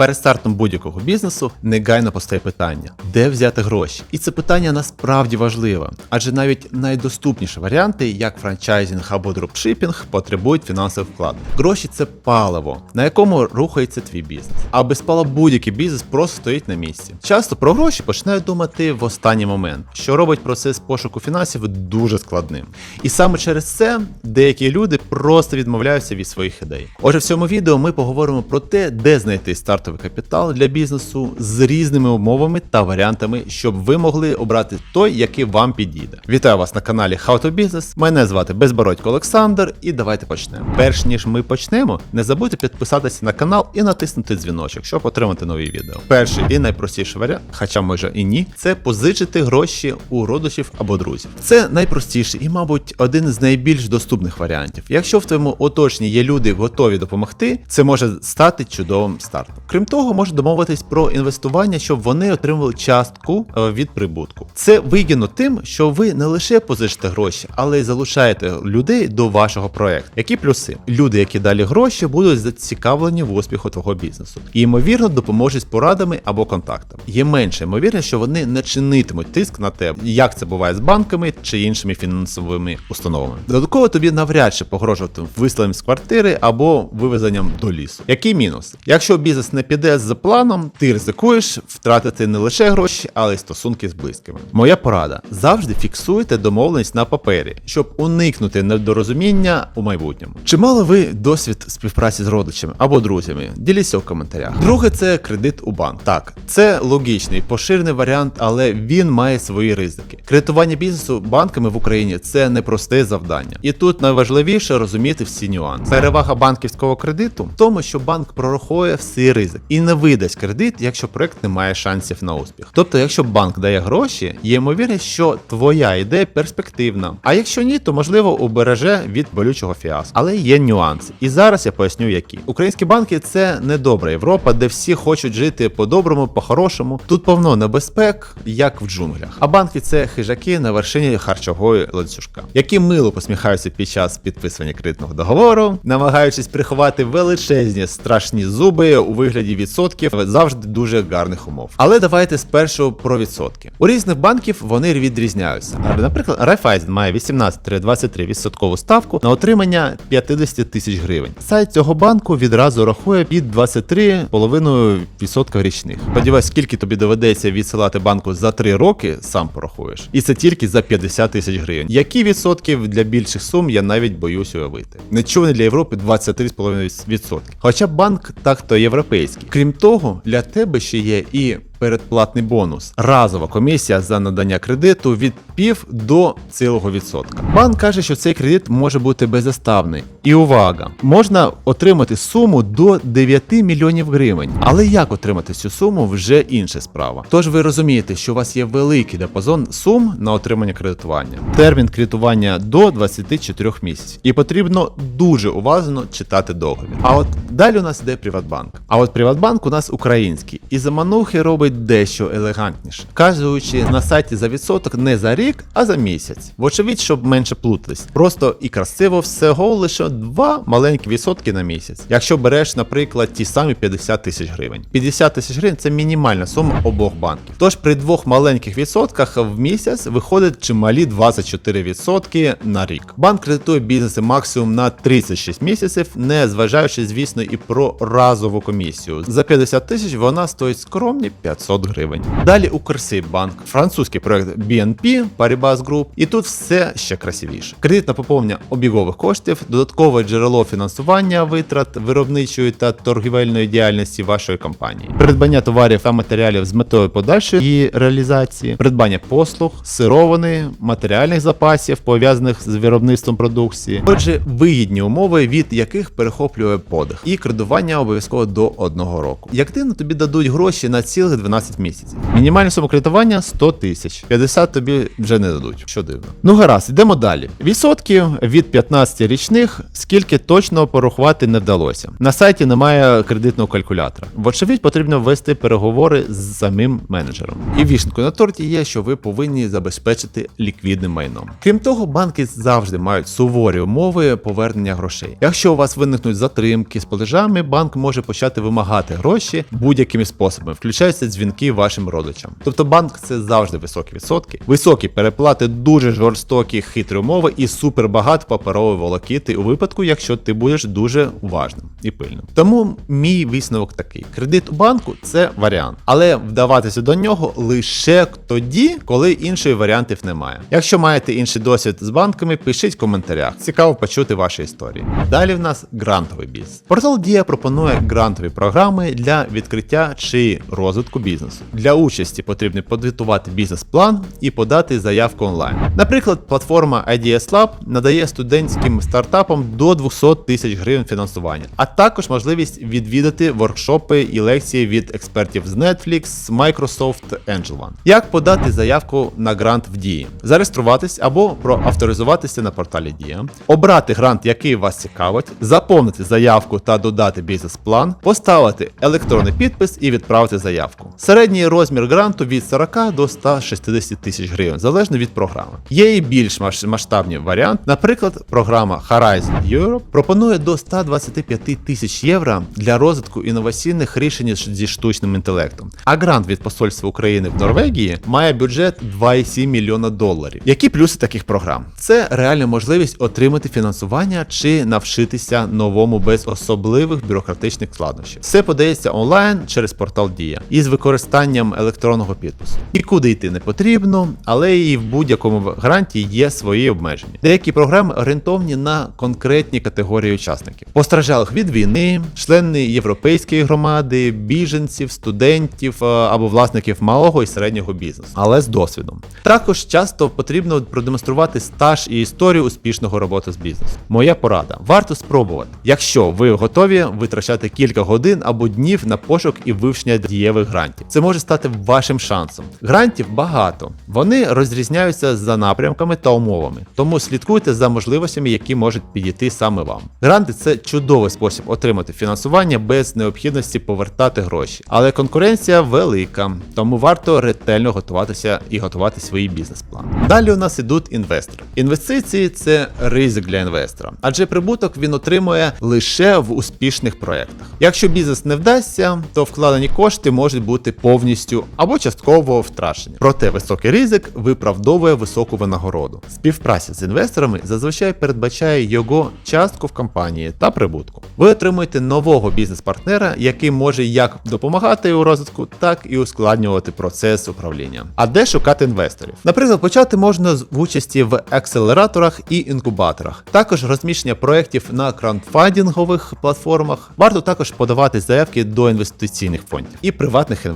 Перед стартом будь-якого бізнесу негайно постає питання, де взяти гроші. І це питання насправді важливе, адже навіть найдоступніші варіанти, як франчайзинг або дропшипінг, потребують фінансових вкладень. Гроші це паливо, на якому рухається твій бізнес. А без палива будь-який бізнес просто стоїть на місці. Часто про гроші починають думати в останній момент, що робить процес пошуку фінансів дуже складним. І саме через це деякі люди просто відмовляються від своїх ідей. Отже, в цьому відео ми поговоримо про те, де знайти стартовий капітал для бізнесу з різними умовами та варіантами, щоб ви могли обрати той, який вам підійде. Вітаю вас на каналі How to Business. Мене звати Безбородько Олександр, і давайте почнемо. Перш ніж ми почнемо, не забудьте підписатися на канал і натиснути дзвіночок, щоб отримати нові відео. Перший і найпростіший варіант, хоча може і ні, це позичити гроші у родичів або друзів. Це найпростіший і, мабуть, один з найбільш доступних варіантів. Якщо в твоєму оточенні є люди готові допомогти, це може стати чудовим стартом. Крім того, може домовитись про інвестування, щоб вони отримували частку е, від прибутку. Це вигідно тим, що ви не лише позичите гроші, але й залучаєте людей до вашого проекту. Які плюси? Люди, які далі гроші, будуть зацікавлені в успіху твого бізнесу і ймовірно допоможуть з порадами або контактами. Є менше ймовірність, що вони не чинитимуть тиск на тебе, як це буває з банками чи іншими фінансовими установами. Додатково тобі навряд чи погрожувати виселенням з квартири або вивезенням до лісу. Який мінус? Якщо бізнес не піде за планом, ти ризикуєш втратити не лише гроші, але й стосунки з близькими. Моя порада: завжди фіксуйте домовленість на папері, щоб уникнути недорозуміння у майбутньому. Чи мали ви досвід співпраці з родичами або друзями? Діліться в коментарях. Друге, це кредит у банк. Так, це логічний, поширений варіант, але він має свої ризики. Кредитування бізнесу банками в Україні це непросте завдання. І тут найважливіше розуміти всі нюанси. Перевага банківського кредиту в тому, що банк прорахує всі ризик і не видасть кредит, якщо проект не має шансів на успіх. Тобто, якщо банк дає гроші, є ймовірність, що твоя ідея перспективна. А якщо ні, то можливо убереже від болючого фіаско. Але є нюанси. І зараз я поясню, які українські банки це не добра Європа, де всі хочуть жити по-доброму, по-хорошому. Тут повно небезпек, як в джунглях. А банки це хижаки на вершині харчової ланцюжка, які мило посміхаються під час підписування кредитного договору, намагаючись приховати величезні страшні зуби у вигляді відсотків завжди дуже гарних умов. Але давайте спершу про відсотки. У різних банків вони відрізняються. Наприклад, Райфайзен має 18-23 відсоткову ставку на отримання 50 тисяч гривень. Сайт цього банку відразу рахує під 23,5% річних. Сподіваюсь, скільки тобі доведеться відсилати банку за 3 роки, сам порахуєш. І це тільки за 50 тисяч гривень. Які відсотків для більших сум я навіть боюсь уявити. Нечуваний для Європи 23,5%. Хоча банк так то європейський. Крім того, для тебе ще є і передплатний бонус. Разова комісія за надання кредиту від пів до цілого відсотка. Банк каже, що цей кредит може бути беззаставний. І увага! Можна отримати суму до 9 мільйонів гривень. Але як отримати цю суму вже інша справа. Тож ви розумієте, що у вас є великий диапазон сум на отримання кредитування. Термін кредитування до 24 місяців. І потрібно дуже уважно читати договір. А от далі у нас йде Приватбанк. А от Приватбанк у нас український. І заманухи робить дещо елегантніше, вказуючи на сайті за відсоток не за рік, а за місяць. Вочевидь, щоб менше плутались. Просто і красиво всього лише два маленькі відсотки на місяць. Якщо береш, наприклад, ті самі 50 тисяч гривень. 50 тисяч гривень це мінімальна сума обох банків. Тож при двох маленьких відсотках в місяць виходить чималі 24% на рік. Банк кредитує бізнеси максимум на 36 місяців, не зважаючи, звісно, і про разову комісію. За 50 тисяч вона стоїть скромні 500 гривень. Далі Укрсиббанк, французький проект BNP Paribas Group, і тут все ще красивіше. Кредит на поповнення обігових коштів, додаткове джерело фінансування витрат виробничої та торгівельної діяльності вашої компанії, придбання товарів та матеріалів з метою подальшої її реалізації, придбання послуг, сировини, матеріальних запасів, пов'язаних з виробництвом продукції. Отже, вигідні умови, від яких перехоплює подих, і кредитування обов'язково до одного року. Як активно тобі дадуть гроші на цілих 12 12 місяців. Мінімальна сума кредитування 100 тисяч. 50 тобі вже не дадуть. Що дивно. Ну гаразд, йдемо далі. Відсотків від 15 річних, скільки точно порахувати не вдалося. На сайті немає кредитного калькулятора. Вочевидь, потрібно вести переговори з самим менеджером. І вішенкою на торті є, що ви повинні забезпечити ліквідним майном. Крім того, банки завжди мають суворі умови повернення грошей. Якщо у вас виникнуть затримки з платежами, банк може почати вимагати гроші будь-якими способами, включаються дзвінки вашим родичам. Тобто банк це завжди високі відсотки, високі переплати, дуже жорстокі хитрі умови і супер багато паперової волокіти у випадку, якщо ти будеш дуже уважним і пильним. Тому мій висновок такий: кредит у банку це варіант, але вдаватися до нього лише тоді, коли інших варіантів немає. Якщо маєте інший досвід з банками, пишіть в коментарях. Цікаво почути ваші історії. Далі в нас грантовий бізнес. Портал Дія пропонує грантові програми для відкриття чи розвитку бізнесу. Для участі потрібно підготувати бізнес-план і подати заявку онлайн. Наприклад, платформа IDS Lab надає студентським стартапам до 200 тисяч гривень фінансування, а також можливість відвідати воркшопи і лекції від експертів з Netflix, Microsoft, Angel One. Як подати заявку на грант в дії? Зареєструватись або проавторизуватися на порталі Дія, обрати грант, який вас цікавить, заповнити заявку та додати бізнес-план, поставити електронний підпис і відправити заявку. Середній розмір гранту від 40 до 160 тисяч гривень, залежно від програми. Є і більш масштабні варіанти. Наприклад, програма Horizon Europe пропонує до 125 тисяч євро для розвитку інноваційних рішень зі штучним інтелектом. А грант від посольства України в Норвегії має бюджет 2,7 мільйона доларів. Які плюси таких програм? Це реальна можливість отримати фінансування чи навчитися новому без особливих бюрократичних складнощів. Все подається онлайн через портал Дія із використанням електронного підпису. Нікуди йти не потрібно, але і в будь-якому гранті є свої обмеження. Деякі програми орієнтовні на конкретні категорії учасників: постраждалих від війни, члени європейської громади, біженців, студентів е, або власників малого і середнього бізнесу, але з досвідом. Також часто потрібно продемонструвати стаж і історію успішного роботи з бізнесу. Моя порада: варто спробувати, якщо ви готові витрачати кілька годин або днів на пошук і вивчення дієвих грантів. Це може стати вашим шансом. Грантів багато, вони розрізняються за напрямками та умовами, тому слідкуйте за можливостями, які можуть підійти саме вам. Гранти це чудовий спосіб отримати фінансування без необхідності повертати гроші, але конкуренція велика, тому варто ретельно готуватися і готувати свій бізнес-план. Далі у нас ідуть інвестори. Інвестиції це ризик для інвестора, адже прибуток він отримує лише в успішних проєктах. Якщо бізнес не вдасться, то вкладені кошти можуть бути повністю або частково втрачені. Проте високий ризик виправдовує високу винагороду. Співпраця з інвесторами зазвичай передбачає його частку в компанії та прибутку. Ви отримуєте нового бізнес-партнера, який може як допомагати у розвитку, так і ускладнювати процес управління. А де шукати інвесторів? Наприклад, почати можна з участі в акселераторах і інкубаторах, також розміщення проєктів на краундфандингових платформах. Варто також подавати заявки до інвестиційних фондів і приватних інвесторів.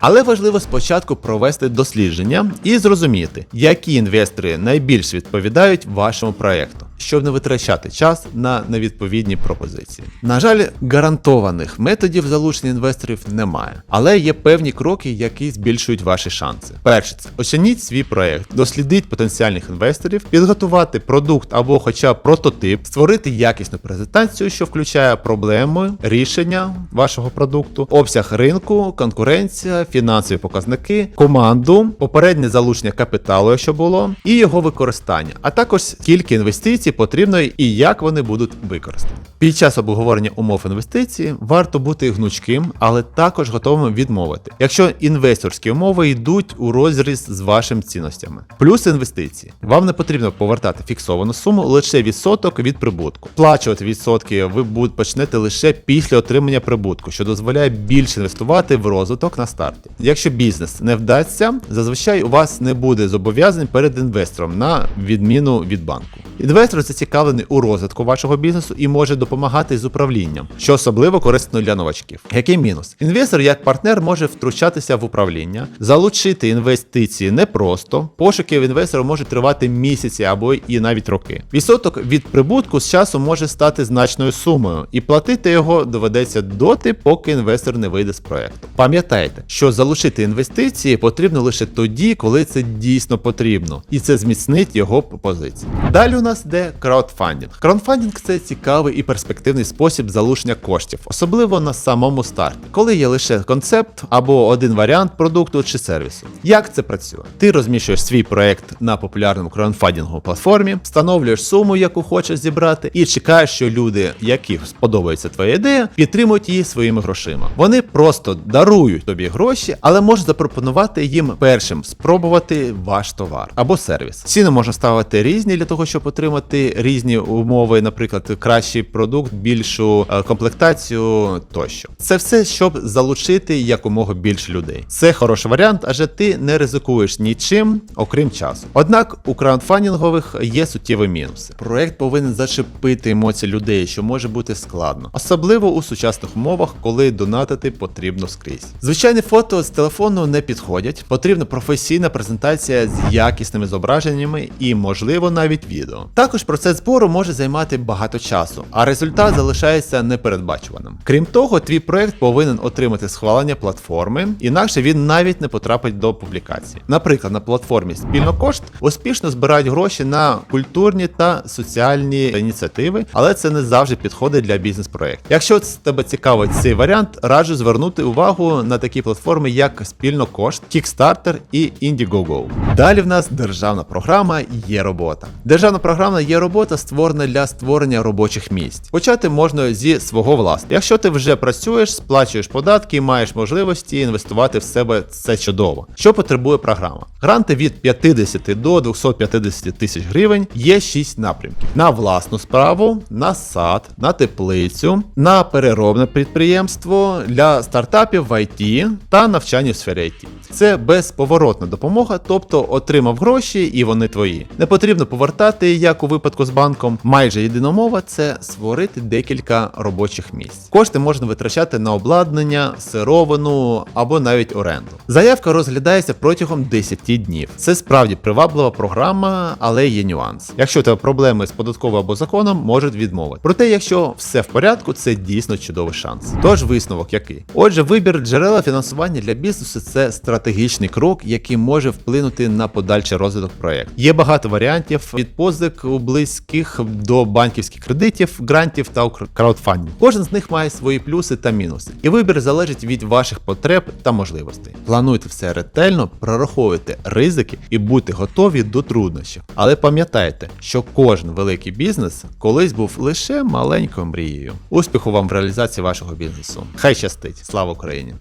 Але важливо спочатку провести дослідження і зрозуміти, які інвестори найбільш відповідають вашому проєкту. Щоб не витрачати час на невідповідні пропозиції. На жаль, гарантованих методів залучення інвесторів немає, але є певні кроки, які збільшують ваші шанси. Перше, це оцініть свій проект, дослідіть потенціальних інвесторів, підготувати продукт або хоча б прототип, створити якісну презентацію, що включає проблеми, рішення вашого продукту, обсяг ринку, конкуренція, фінансові показники, команду, попереднє залучення капіталу, якщо було, і його використання, а також скільки інвестицій потрібно і як вони будуть використані. Під час обговорення умов інвестицій варто бути гнучким, але також готовим відмовити, якщо інвесторські умови йдуть у розріз з вашими цінностями. Плюс інвестиції. Вам не потрібно повертати фіксовану суму лише відсоток від прибутку. Сплачувати відсотки ви почнете лише після отримання прибутку, що дозволяє більше інвестувати в розвиток на старті. Якщо бізнес не вдасться, зазвичай у вас не буде зобов'язань перед інвестором на відміну від банку. Інвестор зацікавлений у розвитку вашого бізнесу і може допомагати з управлінням, що особливо корисно для новачків. Який мінус? Інвестор як партнер може втручатися в управління, залучити інвестиції непросто. Пошуки в інвестора можуть тривати місяці або і навіть роки. Відсоток від прибутку з часом може стати значною сумою, і платити його доведеться доти, поки інвестор не вийде з проекту. Пам'ятайте, що залучити інвестиції потрібно лише тоді, коли це дійсно потрібно, і це зміцнить його позиції. Далі у нас йде краудфандинг. Краудфандинг це цікавий і перспективний спосіб залучення коштів, особливо на самому старті, коли є лише концепт або один варіант продукту чи сервісу. Як це працює? Ти розміщуєш свій проект на популярному краудфандинговій платформі, встановлюєш суму, яку хочеш зібрати, і чекаєш, що люди, яким сподобається твоя ідея, підтримують її своїми грошима. Вони просто дарують тобі гроші, але можеш запропонувати їм першим спробувати ваш товар або сервіс. Ціни можна ставити різні для того, щоб отримати різні умови, наприклад, кращий продукт, більшу е, комплектацію тощо. Це все, щоб залучити якомога більше людей. Це хороший варіант, адже ти не ризикуєш нічим, окрім часу. Однак у краудфандингових є суттєві мінуси. Проект повинен зачепити емоції людей, що може бути складно, особливо у сучасних умовах, коли донатити потрібно скрізь. Звичайні фото з телефону не підходять, потрібна професійна презентація з якісними зображеннями і, можливо, навіть відео. Також процес збору може займати багато часу, а результат залишається непередбачуваним. Крім того, твій проект повинен отримати схвалення платформи, інакше він навіть не потрапить до публікації. Наприклад, на платформі Спільнокошт успішно збирають гроші на культурні та соціальні ініціативи, але це не завжди підходить для бізнес-проєктів. Якщо тебе цікавить цей варіант, раджу звернути увагу на такі платформи, як Спільнокошт, Kickstarter і Indiegogo. Далі в нас державна програма є робота. Державна програма є робота створена для створення робочих місць. Почати можна зі свого власного. Якщо ти вже працюєш, сплачуєш податки і маєш можливості інвестувати в себе, це чудово. Що потребує програма? Гранти від 50 до 250 тисяч гривень є 6 напрямків: на власну справу, на сад, на теплицю, на переробне підприємство для стартапів в IT та навчання в сфері IT. Це безповоротна допомога, тобто отримав гроші і вони твої. Не потрібно повертати, як у випадку з банком. Майже єдина мова це створити декілька робочих місць. Кошти можна витрачати на обладнання, сировину або навіть оренду. Заявка розглядається протягом 10 днів. Це справді приваблива програма, але є нюанс. Якщо у тебе проблеми з податковим або законом, можуть відмовити. Проте, якщо все в порядку, це дійсно чудовий шанс. Тож висновок який? Отже, вибір джерела фінансування для бізнесу це стратегічний крок, який може вплинути на подальший розвиток проєкту. Є багато варіантів від позик у близьких до банківських кредитів, грантів та краудфандів. Кожен з них має свої плюси та мінуси, і вибір залежить від ваших потреб та можливостей. Плануйте все ретельно, прораховуйте ризики і будьте готові до труднощів. Але пам'ятайте, що кожен великий бізнес колись був лише маленькою мрією. Успіху вам в реалізації вашого бізнесу. Хай щастить! Слава Україні!